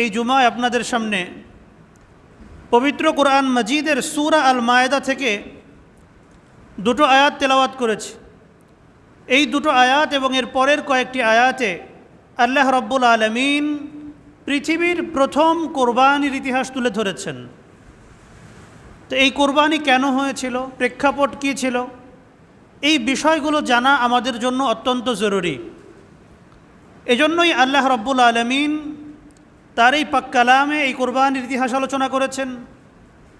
এই জুমায় আপনাদের সামনে পবিত্র কোরআন মজিদের সুরা আল মায়েদা থেকে দুটো আয়াত তেলাওয়াত করেছি। এই দুটো আয়াত এবং এর পরের কয়েকটি আয়াতে আল্লাহ রব্বুল আলমিন পৃথিবীর প্রথম কোরবানির ইতিহাস তুলে ধরেছেন। তো এই কোরবানি কেন হয়েছিল? প্রেক্ষাপট কী ছিল? এই বিষয়গুলো জানা আমাদের জন্য অত্যন্ত জরুরি। এজন্যই আল্লাহ রব্বুল আলমিন তার এই পাক্কালামে এই কোরবানির ইতিহাস আলোচনা করেছেন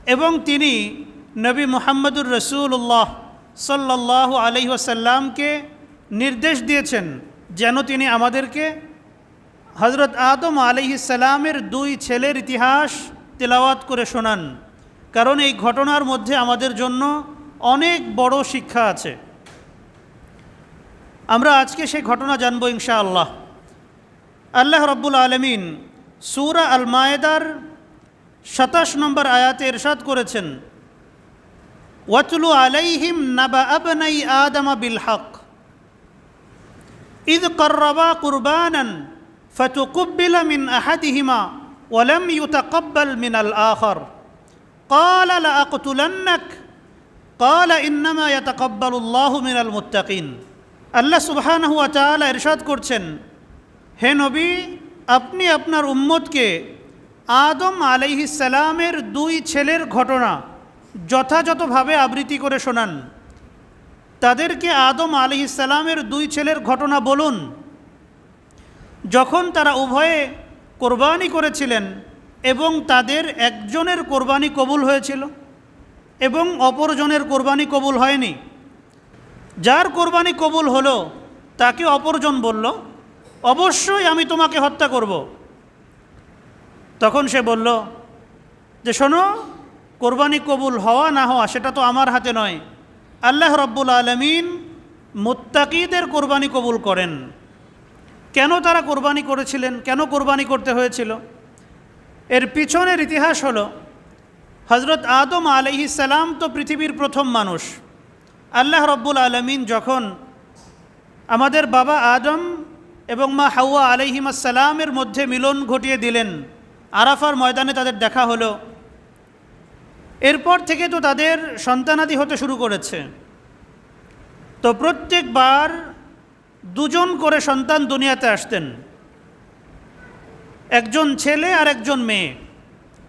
এবং তিনি নবী মোহাম্মদুর রসুল্লাহ সাল্লাহ আলহিহাসাল্লামকে নির্দেশ দিয়েছেন যেন তিনি আমাদেরকে হজরত আদম আলহিসাল্লামের দুই ছেলের ইতিহাস তেলাওয়াত করে শোনান। কারণ এই ঘটনার মধ্যে আমাদের জন্য অনেক বড় শিক্ষা আছে। আমরা আজকে সেই ঘটনা জানব ইনশাআল্লাহ। আল্লাহ রব্বুল আলমিন সুরা আল মায়েদার সাতাশ নম্বর আয়াতে এরশাদ করেছেন ওয়াতলু আলাইহিম নাবা আবনাই আদমা বিল হক إذ قربا قربانا فتقبل من أحدهما ولم يتقبل من الآخر قال لأقتلنك قال إنما يتقبل الله من المتقين আল্লাহ সুবহানাহু ওয়া তাআলা ইরশাদ করছেন হে নবী আপনি আপনার উম্মতকে আদম সালামের দুই ছেলের ঘটনা যথাযথভাবে আবৃত্তি করে শোনান। তাদেরকে আদম সালামের দুই ছেলের ঘটনা বলুন। যখন তারা উভয়ে কোরবানি করেছিলেন এবং তাদের একজনের কোরবানি কবুল হয়েছিল এবং অপরজনের কোরবানি কবুল হয়নি। যার কোরবানি কবুল হলো, তাকে অপরজন বলল অবশ্যই আমি তোমাকে হত্যা করব। তখন সে বলল, যে শোনো, কোরবানি কবুল হওয়া না হওয়া, সেটা তো আমার হাতে নয়। আল্লাহ রব্বুল আলমিন মুত্তাকিদের কোরবানি কবুল করেন। কেন তারা কোরবানি করেছিলেন? কেন কোরবানি করতে হয়েছিল? এর পিছনের ইতিহাস হলো হজরত আদম সালাম তো পৃথিবীর প্রথম মানুষ। আল্লাহ রব্বুল আলমিন যখন আমাদের বাবা আদম এবং মা হাওয়া আলহিমাসাল্লামের মধ্যে মিলন ঘটিয়ে দিলেন। আরাফার ময়দানে তাদের দেখা হলো। এরপর থেকে তো তাদের সন্তানাদি হতে শুরু করেছে। তো প্রত্যেকবার দুজন করে সন্তান দুনিয়াতে আসতেন। একজন ছেলে আর একজন মেয়ে।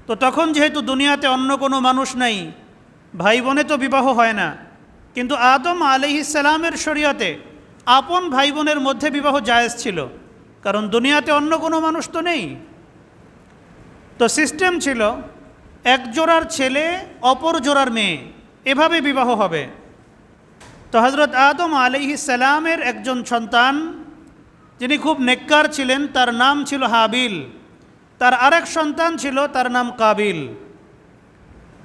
তো তখন যেহেতু দুনিয়াতে অন্য কোনো মানুষ নাই, ভাই বোনে তো বিবাহ হয় না। কিন্তু আদম আলিহিসালামের শরীয়তে আপন ভাই বোনের মধ্যে বিবাহ জায়েজ ছিল, কারণ দুনিয়াতে অন্য কোনো মানুষ তো নেই। তো সিস্টেম ছিল, এক জোড়ার ছেলে, অপর জোড়ার মেয়ে, এভাবে বিবাহ হবে। তো হজরত আদম আলিহি সালামের একজন সন্তান, যিনি খুব নেককার ছিলেন, তার নাম ছিল হাবিল। তার আরেক সন্তান ছিল, তার নাম কাবিল।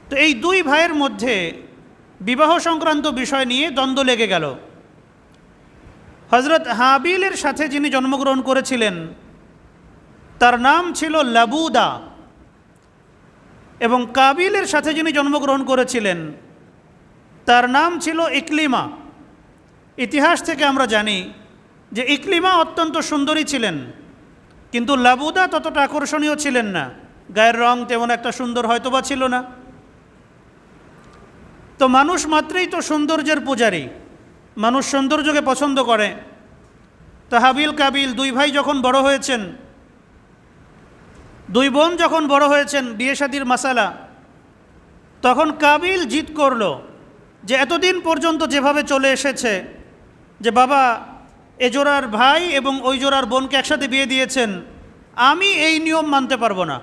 তো এই দুই ভাইয়ের মধ্যে বিবাহ সংক্রান্ত বিষয় নিয়ে দ্বন্দ্ব লেগে গেল। হজরত হাবিলের সাথে যিনি জন্মগ্রহণ করেছিলেন, তার নাম ছিল লাবুদা। এবং কাবিলের সাথে যিনি জন্মগ্রহণ করেছিলেন, তার নাম ছিল ইকলিমা। ইতিহাস থেকে আমরা জানি যে ইকলিমা অত্যন্ত সুন্দরী ছিলেন, কিন্তু লাবুদা ততটা আকর্ষণীয় ছিলেন না। গায়ের রং তেমন একটা সুন্দর হয়তোবা ছিল না। তো মানুষ মাত্রেই তো সৌন্দর্যের পূজারী। মানুষ সৌন্দর্যকে পছন্দ করে। তো হাবিল কাবিল দুই ভাই যখন বড় হয়েছেন, দুই বোন যখন বড় হয়েছেন বিয়ে শাদির মাসালা, তখন কাবিল জিত করল যে এতদিন পর্যন্ত যেভাবে চলে এসেছে, যে বাবা, এ জোড়ার ভাই এবং ওই জোড়ার বোনকে একসাথে বিয়ে দিয়েছেন, আমি এই নিয়ম মানতে পারব না।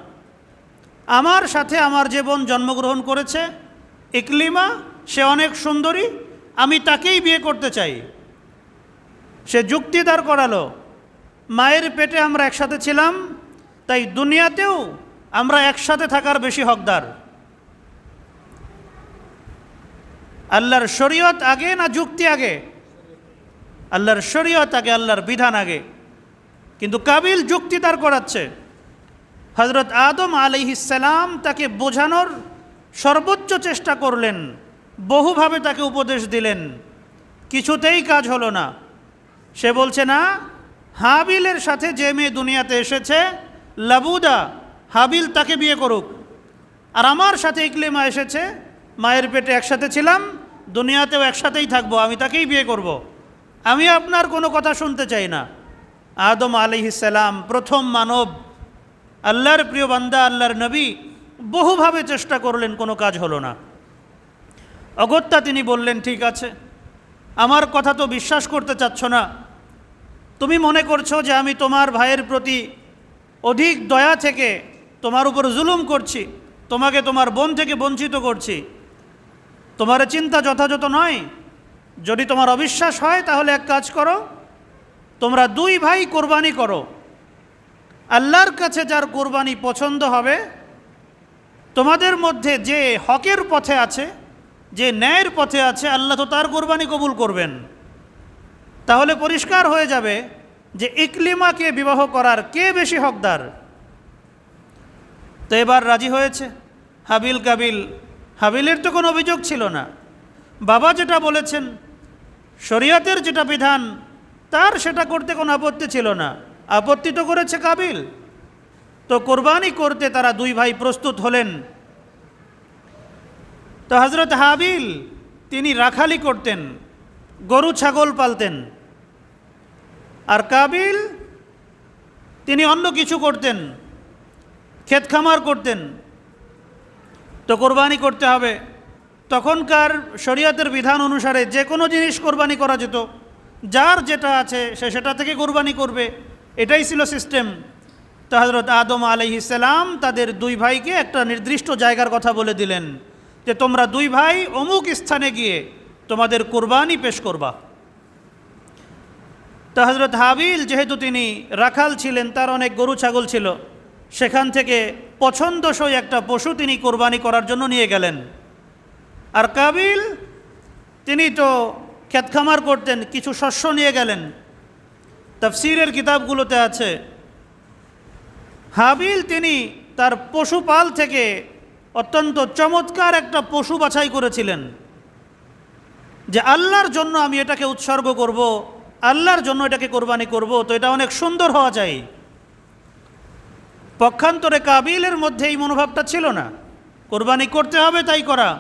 আমার সাথে আমার যে বোন জন্মগ্রহণ করেছে, ইকলিমা, সে অনেক সুন্দরী আমি তাকেই বিয়ে করতে চাই। সে যুক্তি দাঁড় করালো। মায়ের পেটে আমরা একসাথে ছিলাম, তাই দুনিয়াতেও আমরা একসাথে থাকার বেশি হকদার। আল্লাহর শরীয়ত আগে না যুক্তি আগে? আল্লাহর শরীয়ত আগে, আল্লাহর বিধান আগে। কিন্তু কাবিল যুক্তি তার করাচ্ছে। হজরত আদম আলিহিসাল্লাম তাকে বোঝানোর সর্বোচ্চ চেষ্টা করলেন। বহুভাবে তাকে উপদেশ দিলেন, কিছুতেই কাজ হলো না। সে বলছে, না, হাবিলের সাথে যে মেয়ে দুনিয়াতে এসেছে, লাবুদা, হাবিল তাকে বিয়ে করুক। আর আমার সাথে ইকলিমা এসেছে, মায়ের পেটে একসাথে ছিলাম, দুনিয়াতেও একসাথেই থাকব, আমি তাকেই বিয়ে করব। আমি আপনার কোনো কথা শুনতে চাই না। আদম আলিহিসাল্লাম প্রথম মানব, আল্লাহর প্রিয় বান্দা, আল্লাহর নবী, বহুভাবে চেষ্টা করলেন কোনো কাজ হলো না। অগত্যা তিনি বললেন, ঠিক আছে। আমার কথা তো বিশ্বাস করতে চাচ্ছ না। তুমি মনে করছ যে আমি তোমার ভাইয়ের প্রতি অধিক দয়া থেকে তোমার উপর জুলুম করছি, তোমাকে তোমার বোন থেকে বঞ্চিত করছি। তোমার চিন্তা যথাযথ নয়। যদি তোমার অবিশ্বাস হয়, তাহলে এক কাজ করো। তোমরা দুই ভাই কোরবানি করো। আল্লাহর কাছে যার কোরবানি পছন্দ হবে, তোমাদের মধ্যে যে হকের পথে আছে যে ন্যায়ের পথে আছে, আল্লাহ তো তার কোরবানি কবুল করবেন। তাহলে পরিষ্কার হয়ে যাবে যে ইকলিমাকে বিবাহ করার কে বেশি হকদার? তো এবার রাজি হয়েছে? হাবিল কাবিল, হাবিলের তো কোনো অভিযোগ ছিল না। বাবা যেটা বলেছেন, শরিয়তের যেটা বিধান, তার সেটা করতে কোনো আপত্তি ছিল না। আপত্তি তো করেছে কাবিল। তো কোরবানি করতে তারা দুই ভাই প্রস্তুত হলেন। তো হজরত হাবিল, তিনি রাখালি করতেন, গরু, ছাগল পালতেন। আর কাবিল, তিনি অন্য কিছু করতেন, ক্ষেত খামার করতেন। তো কোরবানি করতে হবে। তখনকার শরীয়তের বিধান অনুসারে যে কোনো জিনিস কোরবানি করা যেত। যার যেটা আছে সে সেটা থেকে কোরবানি করবে। এটাই ছিল সিস্টেম। তো হজরত আদম আলহিসাল্লাম তাদের দুই ভাইকে একটা নির্দিষ্ট জায়গার কথা বলে দিলেন। যে তোমরা দুই ভাই অমুক স্থানে গিয়ে তোমাদের কোরবানি পেশ করবা। তো হজরত হাবিল, যেহেতু তিনি রাখাল ছিলেন, তার অনেক গরু ছাগল ছিল, সেখান থেকে পছন্দসই একটা পশু তিনি কোরবানি করার জন্য নিয়ে গেলেন। আর কাবিল, তিনি তো ক্ষেতখামার করতেন, কিছু শস্য নিয়ে গেলেন। তফসিরের কিতাবগুলোতে আছে, হাবিল তিনি তার পশুপাল থেকে অত্যন্ত চমৎকার একটা পশু বাছাই করেছিলেন যে আল্লাহর জন্য আমি এটাকে উৎসর্গ করব, আল্লাহর জন্য এটাকে কোরবানি করব, তো এটা অনেক সুন্দর হওয়া চাই। পক্ষান্তরে কাবিলের মধ্যে এই মনোভাবটা ছিল না। কোরবানি করতে হবে, তাই করা।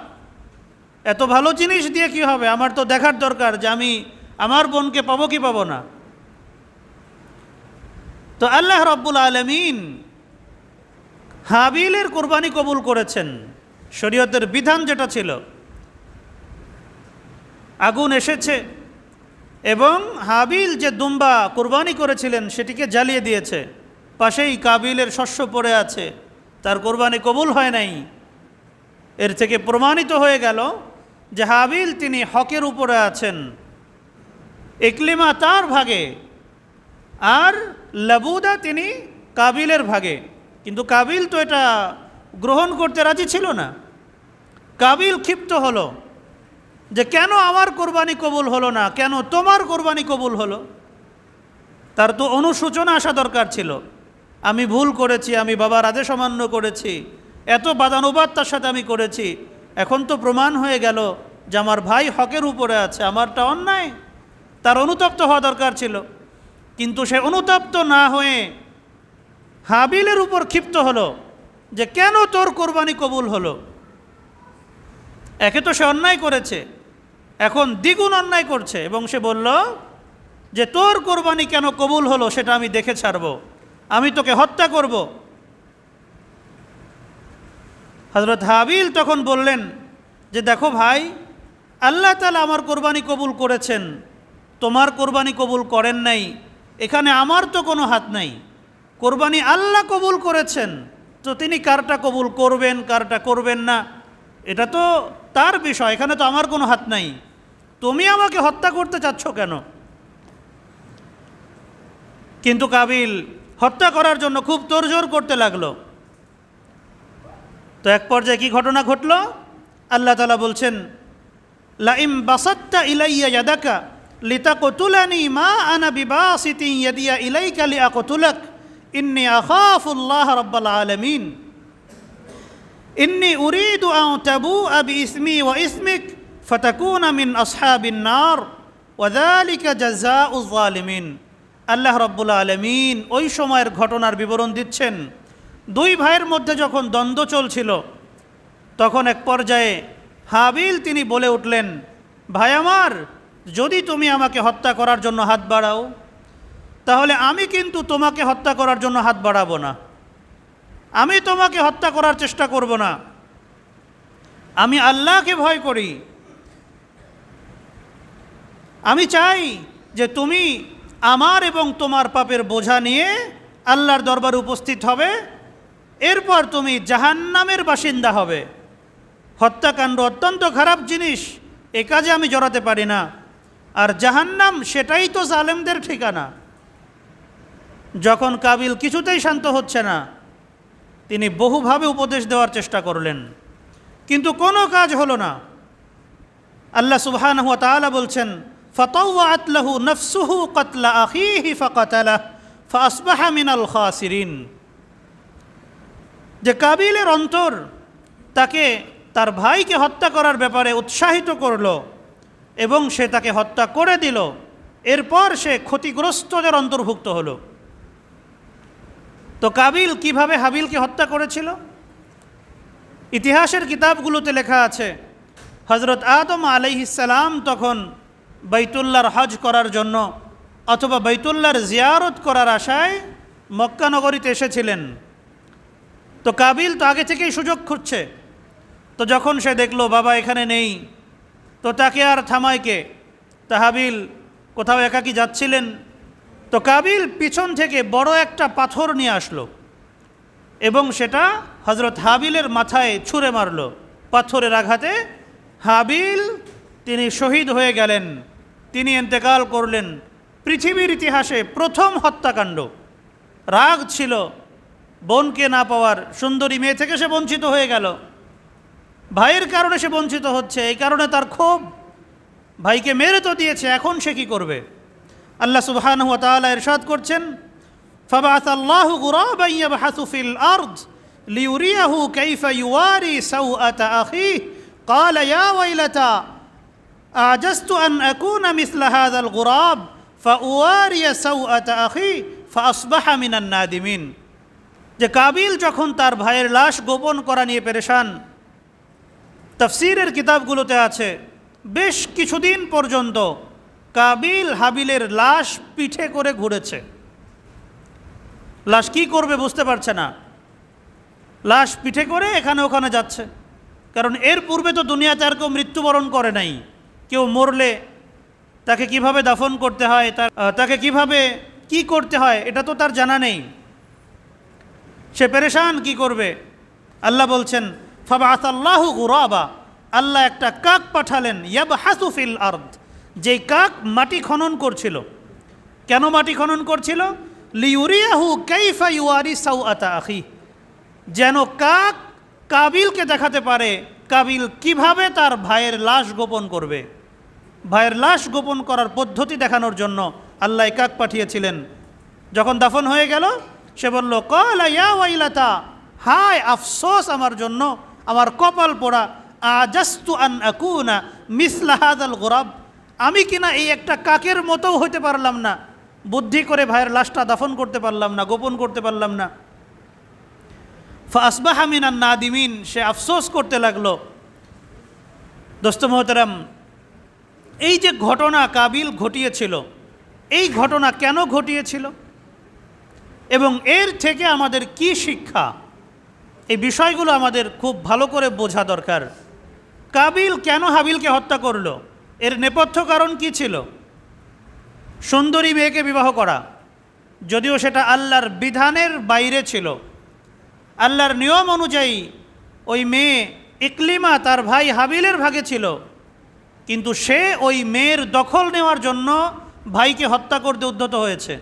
এত ভালো জিনিস দিয়ে কি হবে? আমার তো দেখার দরকার যে আমি আমার বোনকে পাবো কি পাবো না। তো আল্লাহ রব্বুল আলমিন হাবিলের কোরবানি কবুল করেছেন। শরীয়তের বিধান যেটা ছিল, আগুন এসেছে এবং হাবিল যে দুম্বা কোরবানি করেছিলেন সেটিকে জ্বালিয়ে দিয়েছে। পাশেই কাবিলের শস্য পড়ে আছে, তার কোরবানি কবুল হয় নাই। এর থেকে প্রমাণিত হয়ে গেল যে হাবিল তিনি হকের উপরে আছেন। একলিমা তার ভাগে আর লাবুদা তিনি কাবিলের ভাগে। কিন্তু কাবিল তো এটা গ্রহণ করতে রাজি ছিল না। কাবিল ক্ষিপ্ত হলো যে, কেন আমার কোরবানি কবুল হলো না? কেন তোমার কোরবানি কবুল হলো? তার তো অনুশোচনা আসা দরকার ছিল। আমি ভুল করেছি, আমি বাবার আদেশ অমান্য করেছি, এত বাদানুবাদ তার সাথে আমি করেছি। এখন তো প্রমাণ হয়ে গেল যে আমার ভাই হকের উপরে আছে, আমারটা অন্যায়। তার অনুতপ্ত হওয়া দরকার ছিল। কিন্তু সে অনুতপ্ত না হয়ে হাবিলের উপর ক্ষিপ্ত হলো যে কেন তোর কোরবানি কবুল হলো? একে তো সে অন্যায় করেছে, এখন দ্বিগুণ অন্যায় করছে এবং সে বলল যে তোর কোরবানি কেন কবুল হলো সেটা আমি দেখে ছাড়ব, আমি তোকে হত্যা করব। হজরত হাবিল তখন বললেন যে দেখো ভাই, আল্লাহ তালা আমার কোরবানি কবুল করেছেন, তোমার কোরবানি কবুল করেন নাই, এখানে আমার তো কোনো হাত নাই। কোরবানি আল্লাহ কবুল করেছেন। তো তিনি কারটা কবুল করবেন, কারটা করবেন না। এটা তো তার বিষয়, এখানে তো আমার কোনো হাত নাই। তুমি আমাকে হত্যা করতে চাচ্ছ কেন? কিন্তু কাবিল, হত্যা করার জন্য খুব তোড়জোড় করতে লাগল। তো এক পর্যায়ে কি ঘটনা ঘটল? আল্লাহ তালা বলছেন, লাইম বাসাত্তা ইলাইয়া ইয়াদাকা লিতা কতুলানি মা আনা বিবাসিতি ইয়াদিয়া ইলাইকা লি আকতুলাক ইন্নি আখাফুল্লাহ রাব্বাল আলামিন। ইন্নি উরিদু আন তাবুআ বিইসমি ওয়া ইসমিক ফাতাকুনা মিন আসহাবিন নার ওয়াযালিকা জাযাউয জালিমিন আল্লাহ রব্বুল আলমিন ওই সময়ের ঘটনার বিবরণ দিচ্ছেন। দুই ভাইয়ের মধ্যে যখন দ্বন্দ্ব চলছিল, তখন এক পর্যায়ে হাবিল তিনি বলে উঠলেন, ভাই আমার, যদি তুমি আমাকে হত্যা করার জন্য হাত বাড়াও তাহলে আমি কিন্তু তোমাকে হত্যা করার জন্য হাত বাড়াবো না। আমি তোমাকে হত্যা করার চেষ্টা করব না। আমি আল্লাহকে ভয় করি। আমি চাই যে তুমি আমার এবং তোমার পাপের বোঝা নিয়ে আল্লাহর দরবার উপস্থিত হবে। এরপর তুমি জাহান্নামের বাসিন্দা হবে। হত্যাকাণ্ড অত্যন্ত খারাপ জিনিস, এ কাজে আমি জড়াতে পারি না। আর জাহান্নাম সেটাই তো জালেমদের ঠিকানা। যখন কাবিল কিছুতেই শান্ত হচ্ছে না, তিনি বহুভাবে উপদেশ দেওয়ার চেষ্টা করলেন। কিন্তু কোনো কাজ হলো না। আল্লাহ সুবহানাহু ওয়া তাআলা বলছেন ফাতাওয়াত লাহু নফসুহু কাতলা আখিহি ফাকাতালাহ ফাসবাহা মিনাল খাসিরিন। যে কাবিলের অন্তর, তাকে তার ভাইকে হত্যা করার ব্যাপারে উৎসাহিত করল এবং সে তাকে হত্যা করে দিল। এরপর সে ক্ষতিগ্রস্তদের অন্তর্ভুক্ত হলো। তো কাবিল কীভাবে হাবিলকে হত্যা করেছিল? ইতিহাসের কিতাবগুলোতে লেখা আছে হজরত আদম আলাইহিসালাম তখন বাইতুল্লাহর হজ করার জন্য অথবা বাইতুল্লাহর জিয়ারত করার আশায় মক্কানগরীতে এসেছিলেন। তো কাবিল তো আগে থেকেই সুযোগ খুঁজছে। তো যখন সে দেখল, বাবা এখানে নেই। তো তাকে আর থামাইকে তাহাবিল কোথাও একাকি যাচ্ছিলেন? তো কাবিল পিছন থেকে বড় একটা পাথর নিয়ে আসলো এবং সেটা হজরত হাবিলের মাথায় ছুঁড়ে মারল। পাথরের আঘাতে হাবিল, তিনি শহীদ হয়ে গেলেন। তিনি এন্তেকাল করলেন। পৃথিবীর ইতিহাসে প্রথম হত্যাকাণ্ড। রাগ ছিল। বোনকে না পাওয়ার সুন্দরী মেয়ে থেকে সে বঞ্চিত হয়ে গেল। ভাইয়ের কারণে সে বঞ্চিত হচ্ছে, এই কারণে তার ক্ষোভ। ভাইকে মেরে তো দিয়েছে, এখন সে কী করবে? আল্লাহ সুবহানাহু ওয়া তাআলা ইরশাদ করছেন فبعث الله غرابا يبحث في الأرض ليريه كيف يواري سوءة أخيه قال يا ويلتى أعجزت أن أكون مثل هذا الغراب فأواري سوءة أخي فأصبح من النادمين যে কাবিল যখন তার ভাইয়ের লাশ গোপন করা নিয়ে পেরেশান তফসিরের কিতাবগুলোতে আছে বেশ কিছুদিন পর্যন্ত কাবিল হাবিলের লাশ পিঠে করে ঘুরেছে। লাশ কি করবে বুঝতে পারছে না। লাশ পিঠে করে এখানে ওখানে যাচ্ছে। কারণ এর পূর্বে তো দুনিয়াতে আর কেউ মৃত্যুবরণ করে নাই। কেউ মরলে তাকে কীভাবে দাফন করতে হয়, তার তাকে কীভাবে কি করতে হয়, এটা তো তার জানা নেই। সে পেরেশান কি করবে? আল্লাহ বলছেন আল্লাহু গুরাবা। আল্লাহ একটা কাক পাঠালেন ইয়াব হাসুফিল আর্দ। যেই কাক মাটি খনন করছিল। কেন মাটি খনন করছিল? লিউরিয়াহু কাইফা ইউয়ারি সাউআতা আখি। যেন কাক কাবিলকে দেখাতে পারে, কাবিল কীভাবে তার ভাইয়ের লাশ গোপন করবে। ভাইয়ের লাশ গোপন করার পদ্ধতি দেখানোর জন্য আল্লাহ কাক পাঠিয়েছিলেন। যখন দাফন হয়ে গেল, সে বলল, কলা ইয়া ওয়াইলাতা, হায় আফসোস আমার জন্য, আমার কপাল পোড়া, আজাস্তু আন আকুনা মিসলাহাদাল গোরাব। আমি কিনা এই একটা কাকের মতোও হইতে পারলাম না। বুদ্ধি করে ভাইয়ের লাশটা দাফন করতে পারলাম না, গোপন করতে পারলাম না। ফাসবাহামিনান নাদিমিন, সে আফসোস করতে লাগল। দোস্ত মোহতারাম, এই যে ঘটনা কাবিল ঘটিয়েছিল, এই ঘটনা কেন ঘটিয়েছিল? এবং এর থেকে আমাদের কি শিক্ষা? এই বিষয়গুলো আমাদের খুব ভালো করে বোঝা দরকার। কাবিল কেন হাবিলকে হত্যা করল? এর নেপথ্য কারণ কি ছিল? সুন্দরী মেয়েকে বিবাহ করা। যদিও সেটা আল্লাহর বিধানের বাইরে ছিল। আল্লাহর নিয়ম অনুযায়ী ওই মেয়ে ইকলিমা তার ভাই হাবিলের ভাগে ছিল। কিন্তু সে ওই মেয়ের দখল নেওয়ার জন্য ভাইকে হত্যা করতে উদ্যত হয়েছে।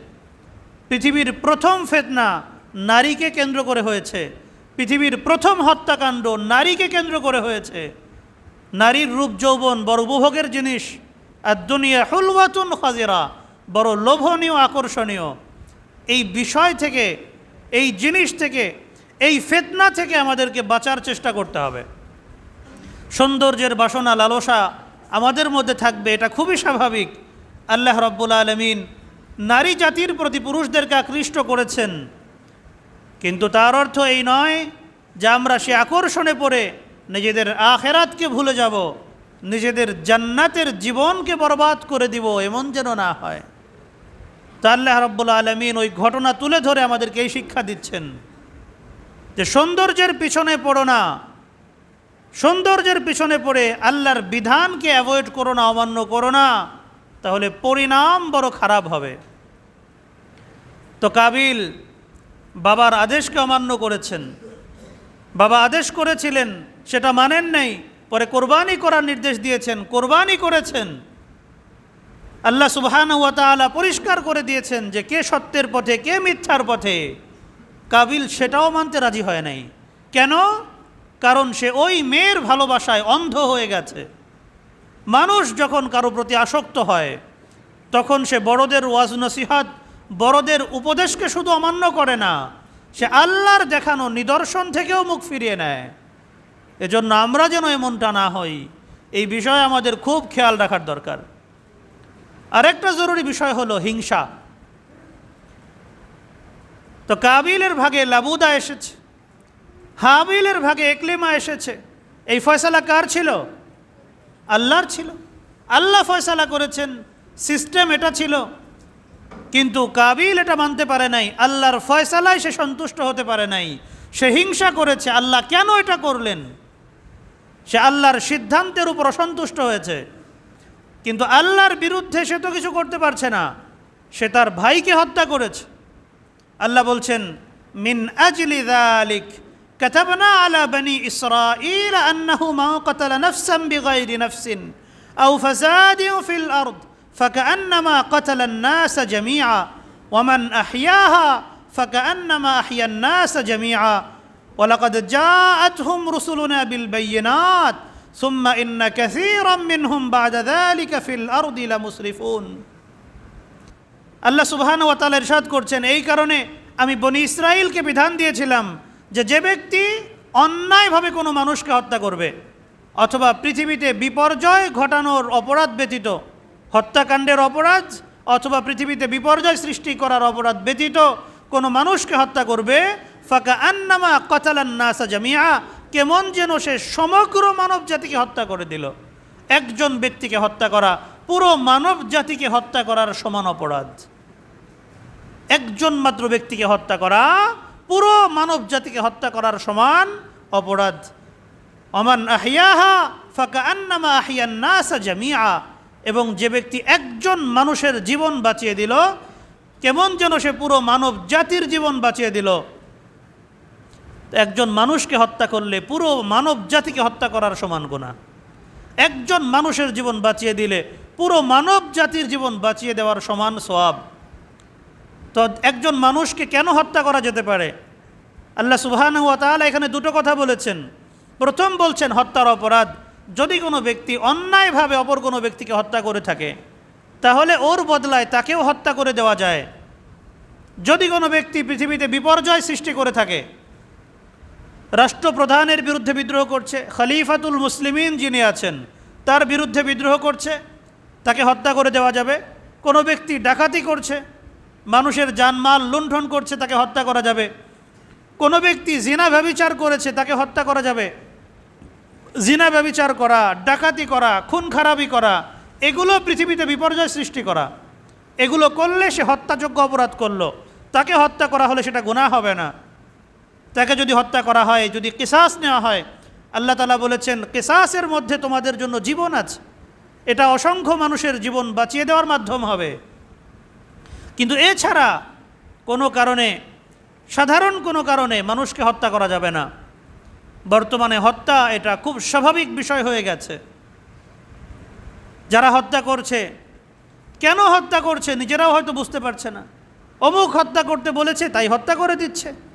পৃথিবীর প্রথম ফেতনা নারীকে কেন্দ্র করে হয়েছে। পৃথিবীর প্রথম হত্যাকাণ্ড নারীকে কেন্দ্র করে হয়েছে। নারীর রূপ যৌবন বড় উপভোগের জিনিস। আর দুনিয়া হুলওয়াতুন খাজিরা, বড় লোভনীয়, আকর্ষণীয়। এই বিষয় থেকে, এই জিনিস থেকে, এই ফেতনা থেকে আমাদেরকে বাঁচার চেষ্টা করতে হবে। সৌন্দর্যের বাসনা, লালসা আমাদের মধ্যে থাকবে, এটা খুবই স্বাভাবিক। আল্লাহ রব্বুল আলমিন নারী জাতির প্রতি পুরুষদেরকে আকৃষ্ট করেছেন। কিন্তু তার অর্থ এই নয় যে আমরা সে আকর্ষণে পড়ে নিজেদের আখেরাতকে ভুলে যাব, নিজেদের জান্নাতের জীবনকে বরবাদ করে দিব, এমন যেন না হয়। তা আল্লাহ আলমিন ওই ঘটনা তুলে ধরে আমাদেরকে এই শিক্ষা দিচ্ছেন যে সৌন্দর্যের পিছনে পড়ো না। সৌন্দর্যের পিছনে পড়ে আল্লাহর বিধানকে অ্যাভয়েড করো না, অমান্য করো না, তাহলে পরিণাম বড় খারাপ হবে। তো কাবিল বাবার আদেশকে অমান্য করেছেন। বাবা আদেশ করেছিলেন সেটা মানেন নাই। পরে কোরবানি করার নির্দেশ দিয়েছেন, কোরবানি করেছেন। আল্লাহ সুবহান ওয়া তাআলা পরিষ্কার করে দিয়েছেন যে কে সত্যের পথে, কে মিথ্যার পথে। কাবিল সেটাও মানতে রাজি হয় নাই। কেন? কারণ সে ওই মেয়ের ভালোবাসায় অন্ধ হয়ে গেছে। মানুষ যখন কারও প্রতি আসক্ত হয়, তখন সে বড়দের ওয়াজ নসিহাত বড়দের উপদেশকে শুধু অমান্য করে না, সে আল্লাহর দেখানো নিদর্শন থেকেও মুখ ফিরিয়ে নেয়। এজন্য আমরা যেন এমনটা না হই। এই বিষয়ে আমাদের খুব খেয়াল রাখার দরকার। আরেকটা জরুরি বিষয় হলো হিংসা। তো কাবিলের ভাগে লাবুদা এসেছে, হাবিলের ভাগে একলিমা এসেছে। এই ফয়সালা কার ছিল? আল্লাহর ছিল। আল্লাহ ফয়সালা করেছেন, সিস্টেম এটা ছিল। কিন্তু কাবিল এটা মানতে পারে নাই, আল্লাহর ফয়সালায় সে সন্তুষ্ট হতে পারে নাই। সে হিংসা করেছে, আল্লাহ কেন এটা করলেন? সে আল্লাহর সিদ্ধান্তের উপর অসন্তুষ্ট হয়েছে কিন্তু আল্লাহর বিরুদ্ধে সে তো কিছু করতে পারছে না সে তার ভাইকে হত্যা করেছে আল্লাহ বলছেন মিন আজলি যালিক كتبنا على بني إسرائيل أنه من قتل نفسا بغير نفس أو فساد في الأرض فكأنما قتل الناس جميعا ومن أحياها فكأنما أحيا الناس جميعا ওলাকদ জাআতহুম রুসুলুনা বিল বাইয়িনাত সুম্মা ইন্না কাসীরাম মিনহুম বা'দা যালিকা ফিল আরদি লামুসরিফুন। আল্লাহ সুবহান ওয়া তাআলা ইরশাদ করছেন, এই কারণে আমি বনি ইসরাইলকে বিধান দিয়েছিলাম যে যে ব্যক্তি অন্যায়ভাবে কোনো মানুষকে হত্যা করবে, অথবা পৃথিবীতে বিপর্যয় ঘটানোর অপরাধ ব্যতীত, হত্যাকাণ্ডের অপরাধ, অথবা পৃথিবীতে বিপর্যয় সৃষ্টি করার অপরাধ ব্যতীত কোনো মানুষকে হত্যা করবে ফাঁকা আন্নামা কতালান্নাসা জামিয়া কেমন যেন সে সমগ্র মানব জাতিকে হত্যা করে দিল। একজন ব্যক্তিকে হত্যা করা, পুরো মানব জাতিকে হত্যা করার সমান অপরাধ। একজন মাত্র ব্যক্তিকে হত্যা করা, পুরো মানব জাতিকে হত্যা করার সমান অপরাধ। অমান আহিয়াহা ফাঁকা আন্নামা আহিয়ান নাসা জামিয়া এবং যে ব্যক্তি একজন মানুষের জীবন বাঁচিয়ে দিল, কেমন যেন সে পুরো মানব জাতির জীবন বাঁচিয়ে দিল। একজন মানুষকে হত্যা করলে পুরো মানব জাতিকে হত্যা করার সমান গোনা একজন মানুষের জীবন বাঁচিয়ে দিলে পুরো মানব জাতির জীবন বাঁচিয়ে দেওয়ার সমান সোয়াব তো একজন মানুষকে কেন হত্যা করা যেতে পারে? আল্লাহ সুবহান ওয়া তাআলা এখানে দুটো কথা বলেছেন। প্রথম বলছেন, হত্যার অপরাধ। যদি কোনো ব্যক্তি অন্যায়ভাবে অপর কোনো ব্যক্তিকে হত্যা করে থাকে, তাহলে ওর বদলায় তাকেও হত্যা করে দেওয়া যায়। যদি কোনো ব্যক্তি পৃথিবীতে বিপর্যয় সৃষ্টি করে থাকে রাষ্ট্রপ্রধানের বিরুদ্ধে বিদ্রোহ করছে, খলিফাতুল মুসলিমিন যিনি আছেন, তার বিরুদ্ধে বিদ্রোহ করছে, তাকে হত্যা করে দেওয়া যাবে, কোনো ব্যক্তি ডাকাতি করছে, মানুষের জানমাল লুণ্ঠন করছে, তাকে হত্যা করা যাবে, কোনো ব্যক্তি জিনা ব্যবিচার করেছে, তাকে হত্যা করা যাবে, জিনা ব্যবিচার করা, ডাকাতি করা, খুন খারাপি করা, এগুলো পৃথিবীতে বিপর্যয় সৃষ্টি করা, এগুলো করলে সে হত্যাযোগ্য অপরাধ করল, তাকে হত্যা করা হলে সেটা গুনাহ হবে না। তাকে যদি হত্যা করা হয়, যদি কেসাস নেওয়া হয়, আল্লাহ তালা বলেছেন, কেসাসের মধ্যে তোমাদের জন্য জীবন আছে। এটা অসংখ্য মানুষের জীবন বাঁচিয়ে দেওয়ার মাধ্যম হবে। কিন্তু এছাড়া কোনো কারণে, সাধারণ কোনো কারণে মানুষকে হত্যা করা যাবে না। বর্তমানে হত্যা এটা খুব স্বাভাবিক বিষয় হয়ে গেছে। যারা হত্যা করছে, কেন হত্যা করছে নিজেরাও হয়তো বুঝতে পারছে না। অমুক হত্যা করতে বলেছে, তাই হত্যা করে দিচ্ছে।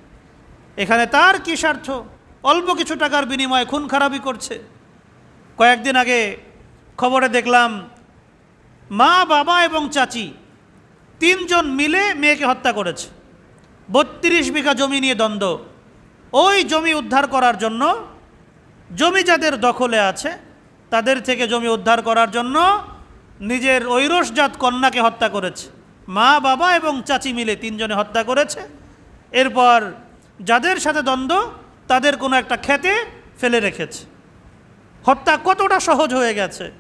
এখানে তার কী স্বার্থ? অল্প কিছু টাকার বিনিময়ে খুন খারাপি করছে। কয়েকদিন আগে খবরে দেখলাম, মা, বাবা এবং চাচি তিনজন মিলে মেয়েকে হত্যা করেছে। বত্রিশ বিঘা জমি নিয়ে দ্বন্দ্ব। ওই জমি উদ্ধার করার জন্য, জমি যাদের দখলে আছে, তাদের থেকে জমি উদ্ধার করার জন্য নিজের ঐরসজাত কন্যাকে হত্যা করেছে। মা, বাবা এবং চাচি মিলে তিনজনে হত্যা করেছে। এরপর যাদের সাথে দ্বন্দ্ব, তাদের কোনো একটা খেতে ফেলে রেখেছে। হত্যা কতটা সহজ হয়ে গেছে।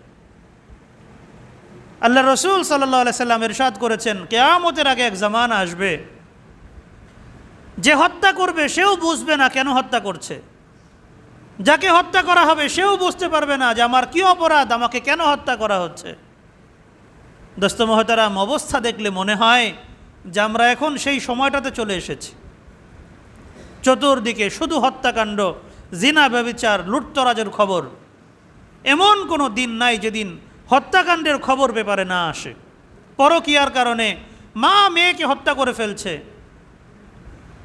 আল্লাহ রসুল সাল্লাহ সাল্লাম ইরশাদ করেছেন, কেয়ামতের আগে এক জামান আসবে। যে হত্যা করবে, সেও বুঝবে না কেন হত্যা করছে। যাকে হত্যা করা হবে, সেও বুঝতে পারবে না যে আমার কী অপরাধ, আমাকে কেন হত্যা করা হচ্ছে। দোস্ত মহতারাম, অবস্থা দেখলে মনে হয় যে আমরা এখন সেই সময়টাতে চলে এসেছি। চতুর্দিকে শুধু হত্যাকাণ্ড, জিনা, ব্যবিচার, লুটতরাজের খবর। এমন কোনো দিন নাই যেদিন হত্যাকাণ্ডের খবর ব্যাপারে না আসে। পরকিয়ার কারণে মা মেয়েকে হত্যা করে ফেলছে।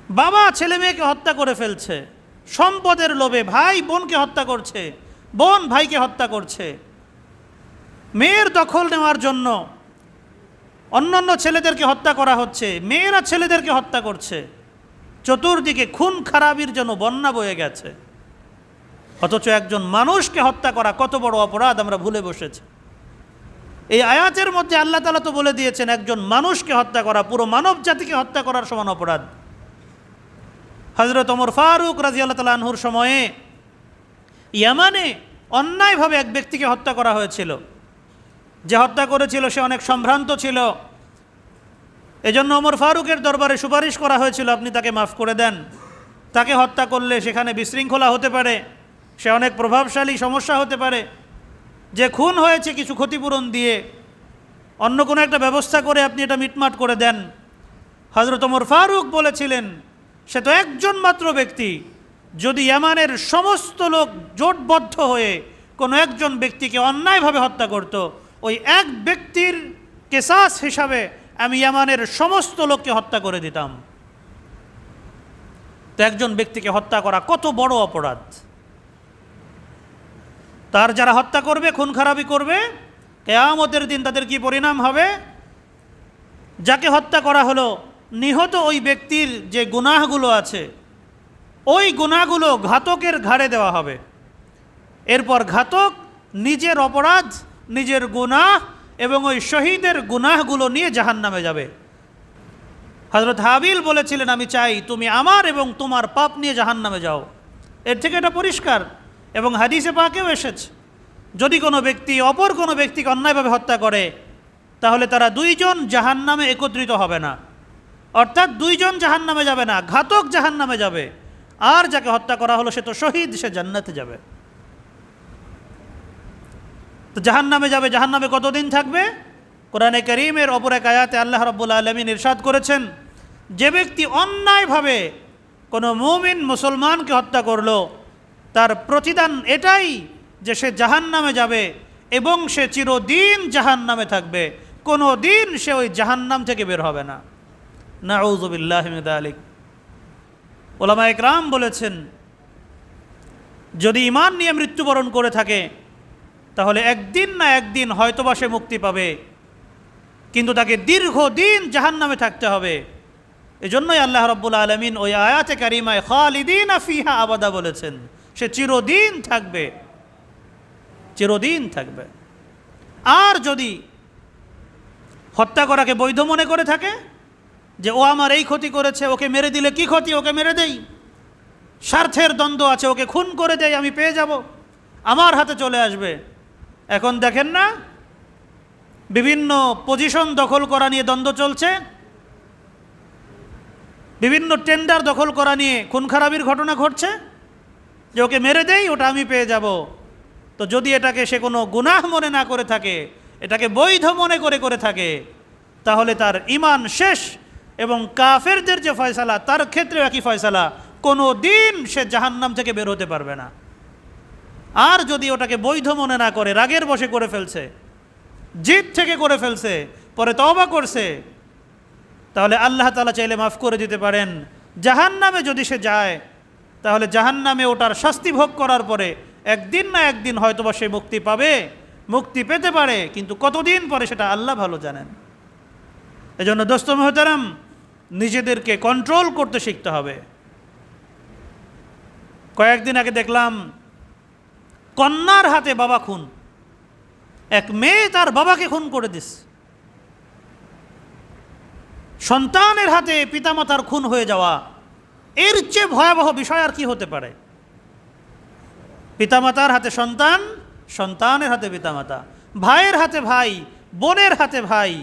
বাবা ছেলে মেয়েকে হত্যা করে ফেলছে। সম্পদের লোভে ভাই বোনকে হত্যা করছে, বোন ভাইকে হত্যা করছে। মেয়ের দখল নেওয়ার জন্য অন্যান্য ছেলেদেরকে হত্যা করা হচ্ছে, মেয়েরা ছেলেদেরকে হত্যা করছে। চতুর্দিকে খুন খারাপির জন্য বন্যা বয়ে গেছে। অথচ একজন মানুষকে হত্যা করা কত বড় অপরাধ আমরা ভুলে বসেছি। এই আয়াতের মধ্যে আল্লাহ তালা তো বলে দিয়েছেন, একজন মানুষকে হত্যা করা, পুরো মানব জাতিকে হত্যা করার সমান অপরাধ। হজরত ওমর ফারুক রাজি আল্লাহ তালা আনহুর সময়ে ইয়ামানে অন্যায়ভাবে এক ব্যক্তিকে হত্যা করা হয়েছিল। যে হত্যা করেছিল সে অনেক সম্ভ্রান্ত ছিল। এজন্য ওমর ফারুকের দরবারে সুপারিশ করা হয়েছিল, আপনি তাকে মাফ করে দেন। তাকে হত্যা করলে সেখানে বিশৃঙ্খলা হতে পারে, সে অনেক প্রভাবশালী সমস্যা হতে পারে। যে খুন হয়েছে কিছু ক্ষতিপূরণ দিয়ে, অন্য কোনো একটা ব্যবস্থা করে আপনি এটা মিটমাট করে দেন। হজরত ওমর ফারুক বলেছিলেন, সে তো একজন মাত্র ব্যক্তি, যদি ইয়ামানের সমস্ত লোক জোটবদ্ধ হয়ে কোনো একজন ব্যক্তিকে অন্যায়ভাবে হত্যা করত, ওই এক ব্যক্তির কেসাস হিসাবে আমি ইয়ামানের সমস্ত লোককে হত্যা করে দিতাম। তো একজন ব্যক্তিকে হত্যা করা কত বড় অপরাধ। তার যারা হত্যা করবে, খুন খারাপি করবে, কেয়ামতের দিন তাদের কি পরিণাম হবে? যাকে হত্যা করা হলো, নিহত ওই ব্যক্তির যে গুনাহগুলো আছে, ওই গুনাহগুলো ঘাতকের ঘাড়ে দেওয়া হবে। এরপর ঘাতক নিজের অপরাধ, নিজের গুনাহ এবং ওই শহীদের গুনাহগুলো নিয়ে জাহান নামে যাবে। হজরত হাবিল বলেছিলেন, আমি চাই তুমি আমার এবং তোমার পাপ নিয়ে জাহান নামে যাও। এর থেকে এটা পরিষ্কার এবং হাদিসে পাকেও এসেছে, যদি কোনো ব্যক্তি অপর কোনো ব্যক্তিকে অন্যায়ভাবে হত্যা করে, তাহলে তারা দুইজন জাহান নামে একত্রিত হবে না। অর্থাৎ দুইজন জাহান নামে যাবে না, ঘাতক জাহান নামে যাবে। আর যাকে হত্যা করা হলো সে তো শহীদ, সে জান্নাতে যাবে। তো জাহান নামে যাবে জাহান নামে কতদিন থাকবে? কোরআনে করিমের অপর এক আয়াতে আল্লাহ রব্বুল আলমিন ইরশাদ করেছেন, যে ব্যক্তি অন্যায়ভাবে কোনো মুমিন মুসলমানকে হত্যা করল, তার প্রতিদান এটাই যে সে জাহান নামে যাবে এবং সে চিরদিন জাহান নামে থাকবে। কোনো দিন সে ওই জাহান্নাম থেকে বের হবে না। নাউজবিল্লাহ আলিক ওলামা একরাম বলেছেন, যদি ইমান নিয়ে মৃত্যুবরণ করে থাকে তাহলে একদিন না একদিন হয়তোবা সে মুক্তি পাবে। কিন্তু তাকে দীর্ঘদিন জাহান নামে থাকতে হবে। এজন্যই আল্লাহ রব্বুল আলমিন ওই আয়াতে কারিমায় খালিদিন আফিহা আবাদা বলেছেন, সে চিরদিন থাকবে। চিরদিন থাকবে। আর যদি হত্যা করাকে বৈধ মনে করে থাকে, যে ও আমার এই ক্ষতি করেছে, ওকে মেরে দিলে কি ক্ষতি? ওকে মেরে দেই। স্বার্থের দ্বন্দ্ব আছে, ওকে খুন করে দেয় আমি পেয়ে যাব। আমার হাতে চলে আসবে। এখন দেখেন না, বিভিন্ন পজিশন দখল করা নিয়ে দ্বন্দ্ব চলছে, বিভিন্ন টেন্ডার দখল করা নিয়ে খুন খারাপির ঘটনা ঘটছে, যে ওকে মেরে দেই, ওটা আমি পেয়ে যাব। তো যদি এটাকে সে কোনো গুনাহ মনে না করে থাকে, এটাকে বৈধ মনে করে করে থাকে, তাহলে তার ইমান শেষ এবং কাফেরদের যে ফয়সালা, তার ক্ষেত্রে একই ফয়সালা, কোনো দিন সে জাহান্নাম থেকে বের হতে পারবে না। আর যদি ওটাকে বৈধ মনে না করে, রাগের বসে করে ফেলছে, জিদ থেকে করে ফেলছে, পরে তবা করছে, তাহলে আল্লাহ তালা চাইলে মাফ করে দিতে পারেন। জাহান নামে যদি সে যায়, তাহলে জাহান নামে ওটার শাস্তি ভোগ করার পরে একদিন না একদিন হয়তোবা সে মুক্তি পাবে, মুক্তি পেতে পারে, কিন্তু কতদিন পরে সেটা আল্লাহ ভালো জানেন। এজন্য দোস্ত মহতারাম, নিজেদেরকে কন্ট্রোল করতে শিখতে হবে। কয়েকদিন আগে দেখলাম কন্যার হাতে বাবা খুন। এক মেয়ে তার বাবাকে খুন করে দিস। সন্তানের হাতে পিতামাতার খুন হয়ে যাওয়া, এর চেয়ে ভয়াবহ বিষয় আর কি হতে পারে? পিতামাতার হাতে সন্তান, সন্তানের হাতে পিতামাতা। ভাইয়ের হাতে ভাই, বোনের হাতে ভাই,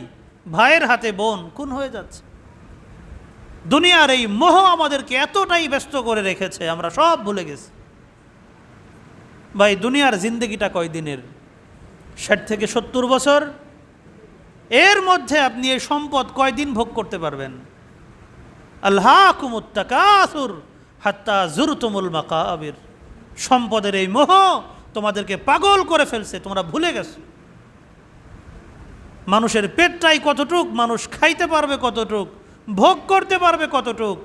ভাইয়ের হাতে বোন, খুন হয়ে যাচ্ছে। দুনিয়ার এই মোহ আমাদেরকে এতটাই ব্যস্ত করে রেখেছে, আমরা সব ভুলে গেছি। ভাই, দুনিয়ার জিন্দগিটা কয়দিনের? ষাট থেকে সত্তর বছর? এর মধ্যে আপনি এই সম্পদ কয়দিন ভোগ করতে পারবেন? আল্লাহ কুমুত্তাকাসুর হাত্তা জুরতুমুল মাকাবির। সম্পদের এই মোহ তোমাদেরকে পাগল করে ফেলছে, তোমরা ভুলে গেছো। মানুষের পেটটাই কতটুক, মানুষ খাইতে পারবে কতটুক, ভোগ করতে পারবে কতটুক,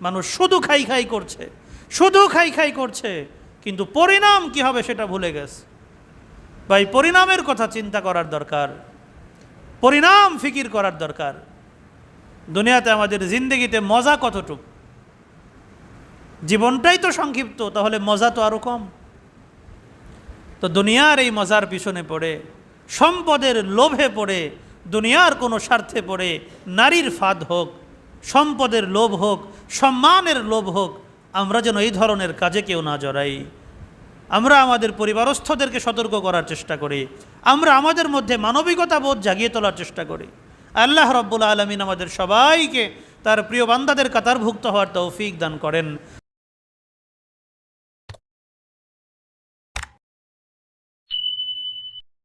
মানুষ শুধু খাই খাই করছে, শুধু খাই খাই করছে। কিন্তু পরিণাম কি হবে সেটা ভুলে গেছে। ভাই, পরিণামের কথা চিন্তা করার দরকার। পরিণাম ফিকির করার দরকার। দুনিয়াতে আমাদের জিন্দগিতে মজা কতটুক? জীবনটাই তো সংক্ষিপ্ত, তাহলে মজা তো আরও কম। তো দুনিয়ার এই মজার পিছনে পড়ে, সম্পদের লোভে পড়ে, দুনিয়ার কোনো স্বার্থে পড়ে, নারীর ফাঁদ হোক, সম্পদের লোভ হোক, সম্মানের লোভ হোক, আমরা যেন এই ধরনের কাজে কেউ না জড়াই। আমরা আমাদের পরিবারস্থদেরকে সতর্ক করার চেষ্টা করি। আমরা আমাদের মধ্যে মানবিকতা বোধ জাগিয়ে তোলার চেষ্টা করি। আল্লাহ রব্বুল আলমিন আমাদের সবাইকে তার প্রিয় বান্দাদের কাতারভুক্ত হওয়ার তৌফিক দান করেন।